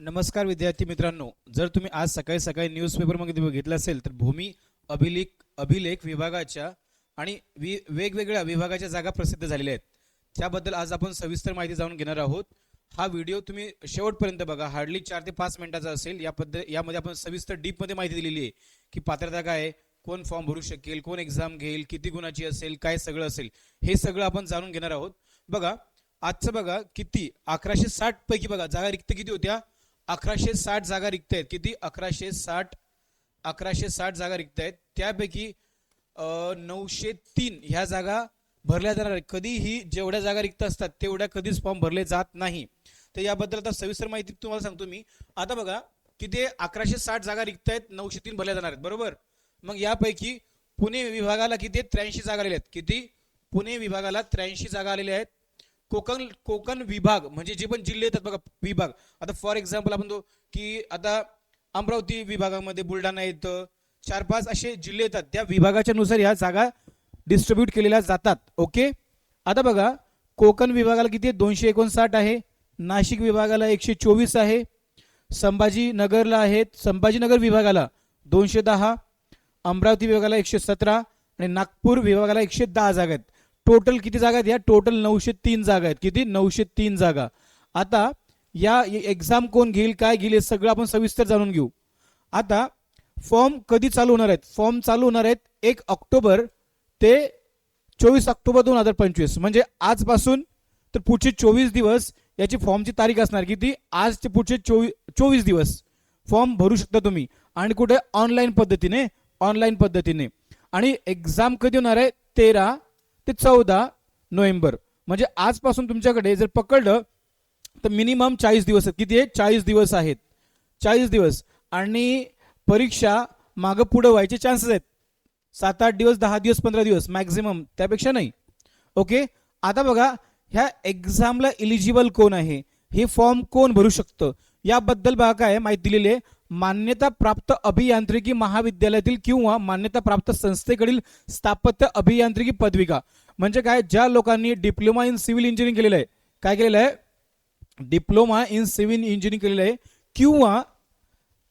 नमस्कार विद्यार्थी मित्रांनो जर तुम्ही आज सकाळी सकाळी न्यूजपेपरमध्ये बघितलं असेल तर भूमी अभिलेख अभिलेख विभागाच्या आणि वि वेगवेगळ्या विभागाच्या जागा प्रसिद्ध झालेल्या आहेत. त्याबद्दल आज आपण सविस्तर माहिती जाणून घेणार आहोत. हा व्हिडिओ तुम्ही शेवटपर्यंत बघा. हार्डली चार ते पाच मिनिटाचा असेल. या पद्धत यामध्ये आपण सविस्तर डीपमध्ये माहिती दिलेली आहे की पात्रता काय आहे कोण फॉर्म भरू शकेल कोण एक्झाम घेईल किती गुणाची असेल काय सगळं असेल हे सगळं आपण जाणून घेणार आहोत. बघा आजचं बघा किती अकराशे साठ पैकी बघा. जागा रिक्त किती होत्या? अकराशे साठ जागा रिक्त आहेत किती? अकराशे साठ अकराशे साठ जागा रिक्त आहेत त्यापैकी नऊशे तीन ह्या जागा भरल्या जाणार आहेत. कधीही जेवढ्या जागा रिक्त असतात तेवढ्या कधीच फॉर्म भरले जात नाही. तर याबद्दल आता सविस्तर माहिती तुम्हाला सांगतो मी. आता बघा किती? अकराशे साठ जागा रिक्त आहेत नऊशे तीन भरल्या जाणार आहेत. बरोबर? मग यापैकी पुणे विभागाला किती? त्र्याऐंशी जागा आलेल्या आहेत. किती? पुणे विभागाला त्र्याऐंशी जागा आलेल्या आहेत. कोकण कोकण विभाग म्हणजे जे पण जिल्हे येतात बघा विभाग. आता फॉर एक्झाम्पल आपण तो की आता अमरावती विभागामध्ये बुलढाणा येतं. चार पाच असे जिल्हे येतात. त्या विभागाच्या नुसार ह्या जागा डिस्ट्रीब्यूट केलेल्या जातात. ओके आता बघा कोकण विभागाला किती आहे? दोनशे एकोणसाठ आहे. नाशिक विभागाला एकशे चोवीस आहे. संभाजीनगरला आहेत. संभाजीनगर विभागाला दोनशे दहा. अमरावती विभागाला एकशे सतरा. आणि नागपूर विभागाला एकशे दहा जागा आहेत. टोटल किती जागा आहेत? या टोटल नऊशे तीन जागा आहेत. किती? नऊशे तीन जागा. आता या एक्झाम कोण घेईल काय घेईल हे सगळं आपण सविस्तर जाणून घेऊ. आता फॉर्म कधी चालू होणार आहेत? फॉर्म चालू होणार आहेत एक ऑक्टोबर ते चोवीस ऑक्टोबर दोन हजार पंचवीस. म्हणजे आजपासून तर पुढचे चोवीस दिवस याची फॉर्मची तारीख असणार. किती? आज ते पुढचे चोवीस चोवीस दिवस. फॉर्म भरू शकता तुम्ही. आणि कुठे? ऑनलाईन पद्धतीने. ऑनलाईन पद्धतीने. आणि एक्झाम कधी होणार आहे? तेरा ते चौदा नोव्हेंबर. म्हणजे आजपासून तुमच्याकडे जर पकडलं तर मिनिमम चाळीस दिवस आहेत. किती आहे चाळीस दिवस आहेत. चाळीस दिवस. आणि परीक्षा मागं पुढं व्हायचे चान्सेस आहेत. सात आठ दिवस दहा दिवस पंधरा दिवस मॅक्झिमम त्यापेक्षा नाही. ओके आता बघा ह्या एक्झामला इलिजिबल कोण आहे? हे फॉर्म कोण भरू शकतं? याबद्दल बघा काय माहिती दिलेली आहे. मान्यता प्राप्त अभियांत्रिकी महाविद्यालयातील किंवा मान्यताप्राप्त संस्थेकडील स्थापत्य अभियांत्रिकी पदविका. म्हणजे काय? ज्या लोकांनी डिप्लोमा इन सिव्हिल इंजिनिअरिंग केलेलं आहे काय केलेलं आहे? डिप्लोमा इन सिव्हिल इंजिनिअरिंग केलेलं आहे. किंवा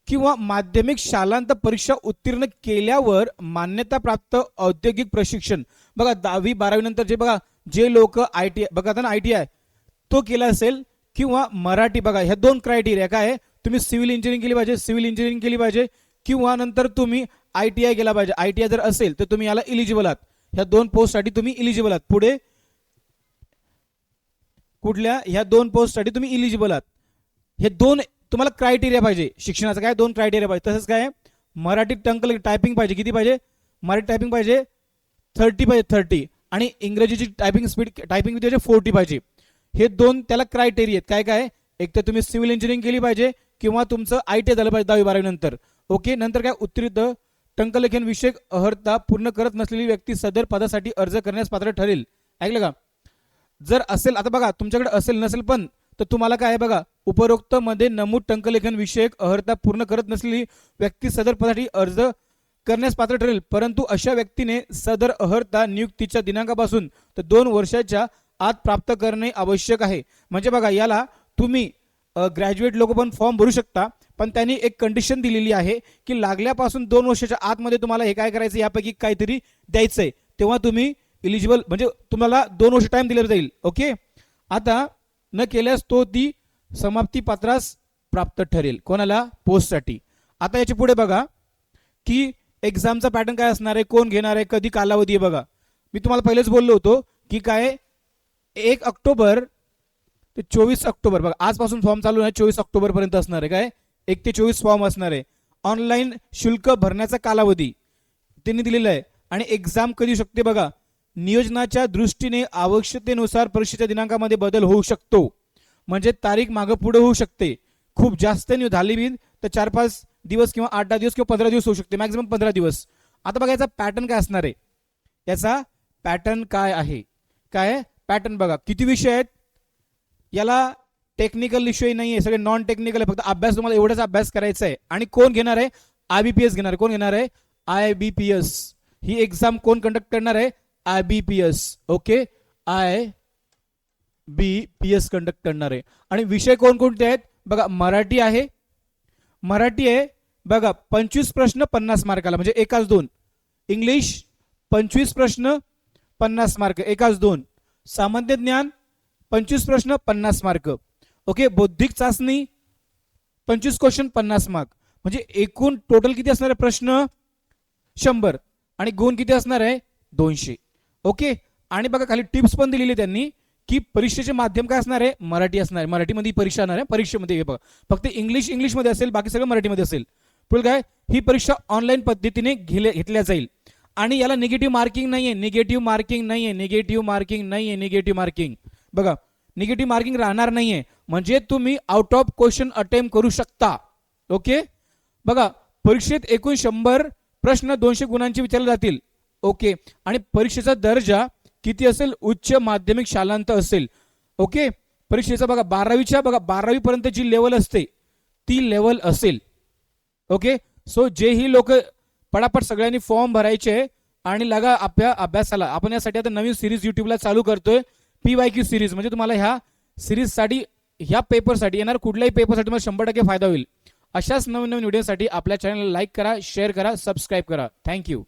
किंवा माध्यमिक शालांत परीक्षा उत्तीर्ण केल्यावर मान्यताप्राप्त औद्योगिक प्रशिक्षण. बघा दहावी बारावी नंतर जे बघा जे लोक आय टी बघा ना आय टी आय तो केला असेल किंवा मराठी बघा ह्या दोन क्रायटेरिया काय आहे? तुम्ही सिव्हिल इंजिनिअरिंग केली पाहिजे सिव्हिल इंजिनिअरिंग केली पाहिजे किंवा नंतर तुम्ही आय टी आय केला पाहिजे. आय टी आय जर असेल तर तुम्ही याला इलिजिबल आहात. ह्या दोन पोस्टसाठी तुम्ही इलिजिबल आहात. पुढे कुठल्या? ह्या दोन पोस्टसाठी तुम्ही इलिजिबल आहात. हे दोन तुम्हाला क्रायटेरिया पाहिजे. शिक्षणाचं काय? दोन क्रायटेरिया पाहिजे. तसंच काय? मराठी टंकल टायपिंग पाहिजे. किती पाहिजे? मराठी टायपिंग पाहिजे थर्टी पाहिजे थर्टी आणि इंग्रजीची टायपिंग स्पीड टायपिंग पाहिजे? फोर्टी पाहिजे. हे दोन त्याला क्रायटेरिया आहेत. काय काय? एक तर तुम्ही सिव्हिल इंजिनिअरिंग केली पाहिजे. किंवा तुमचं आय टी झालं पाहिजे दहावी बारावीनंतर ओके? नंतर काय? उत्तीर्ण टंकलेखन विषयक अर्हता पूर्ण करत नसलेली व्यक्ती सदर पदासाठी अर्ज करण्यास पात्र ठरेल. ऐकलं का? जर असेल आता बघा तुमच्याकडे असेल नसेल पण तर तुम्हाला काय आहे बघा? उपरोक्त मध्ये नमूद टंकलेखन विषयक अर्हता पूर्ण करत नसलेली व्यक्ती सदर पदासाठी अर्ज करण्यास पात्र ठरेल. परंतु अशा व्यक्तीने सदर अर्हता नियुक्तीच्या दिनांकापासून तर दोन वर्षाच्या आत प्राप्त करणे आवश्यक आहे. म्हणजे बघा याला तुम्ही ग्रॅज्युएट लोक पण फॉर्म भरू शकता पण त्यांनी एक कंडिशन दिलेली आहे की लागल्यापासून दोन वर्षाच्या आतमध्ये तुम्हाला हे काय करायचं यापैकी काहीतरी द्यायचंय. तेव्हा तुम्ही इलिजिबल म्हणजे तुम्हाला दोन वर्ष टाइम दिला जाईल ओके आता न केल्यास तो ती समाप्ती पात्रास प्राप्त ठरेल कोणाला? पोस्टसाठी आता याच्यापुढे बघा की एक्झामचा पॅटर्न काय असणार आहे कोण घेणार आहे कधी कालावधी आहे बघा. मी तुम्हाला पहिलेच बोललो होतो की काय? एक ऑक्टोबर ते चोवीस ऑक्टोबर. बघा आजपासून फॉर्म चालू आहे चोवीस ऑक्टोबर पर्यंत असणार आहे. काय? एक ते चोवीस फॉर्म असणार आहे. ऑनलाईन शुल्क भरण्याचा कालावधी त्यांनी दिलेला आहे. आणि एक्झाम कधी येऊ शकते बघा? नियोजनाच्या दृष्टीने आवश्यकतेनुसार परीक्षेच्या दिनांकामध्ये बदल होऊ शकतो. म्हणजे तारीख मागं पुढे होऊ शकते. खूप जास्त न्यू झाली बी तर चार पाच दिवस किंवा आठ दहा दिवस किंवा पंधरा दिवस होऊ शकते. मॅक्झिमम पंधरा दिवस. आता बघा याचा पॅटर्न काय असणार आहे? याचा पॅटर्न काय आहे? काय? पॅटर्न बघा. किती विषय आहेत? याला टेक्निकल विषय नाही आहे सगळे नॉन टेक्निकल आहे. फक्त अभ्यास तुम्हाला एवढाच अभ्यास करायचा आहे आणि कोण घेणार आहे? आय बी पी एस घेणार आहे. कोण घेणार आहे? आय बी पी एस ही एक्झाम कोण कंडक्ट करणार आहे? I B P S okay I B P S conduct करणार आहे. आणि विषय कोणकोणते आहेत? बघा मराठी आहे. मराठी आहे बघा पंचवीस प्रश्न पन्नास मार्काला. म्हणजे एकाच दोन. इंग्लिश पंचवीस प्रश्न पन्नास मार्क. एकाच दोन. सामान्य ज्ञान पंचवीस प्रश्न पन्नास मार्क. ओके बौद्धिक चाचणी पंचवीस क्वेश्चन पन्नास मार्क म्हणजे एकूण टोटल किती असणार आहे प्रश्न? शंभर. आणि गुण किती असणार आहे? दोनशे. ओके आणि बघा खाली टिप्स पण दिलेली त्यांनी की परीक्षेचे माध्यम काय असणार आहे? मराठी असणार आहे. मराठीमध्ये परीक्षा असणार आहे. परीक्षेमध्ये हे बघा. फक्त इंग्लिश इंग्लिशमध्ये असेल बाकी सगळं मराठीमध्ये असेल. पुढे काय? ही परीक्षा ऑनलाईन पद्धतीने घेले घेतल्या जाईल. आणि याला निगेटिव्ह मार्किंग नाही आहे निगेटिव्ह मार्किंग नाही आहे निगेटिव्ह मार्किंग नाही आहे निगेटिव्ह मार्किंग बघा निगेटिव्ह मार्किंग राहणार नाहीये. म्हणजे तुम्ही आउट ऑफ क्वेश्चन अटेम्प्ट करू शकता. ओके बघा परीक्षेत एकूण शंभर प्रश्न दोनशे गुणांचे विचारले जातील. ओके आणि परीक्षेचा दर्जा किती असेल? उच्च माध्यमिक शालांत असेल. ओके परीक्षेचा बघा बारावीच्या बघा बारावी पर्यंत जी लेवल असते. ती लेवल असेल. ओके सो जे ही लोक पटापट सगळ्यांनी फॉर्म भरायचे आणि लगा आपल्या अभ्यासाला. आपण यासाठी आता नवीन सिरीज युट्यूबला चालू करतोय. पी वाय क्यू सिरीज म्हणजे तुम्हाला ह्या सिरीजसाठी ह्या पेपरसाठी येणार कुठल्याही पेपरसाठी तुम्हाला शंभर टक्के फायदा होईल. अशाच नवीन नवीन व्हिडिओसाठी आपल्या चॅनलला लाईक करा शेअर करा सबस्क्राईब करा. थँक्यू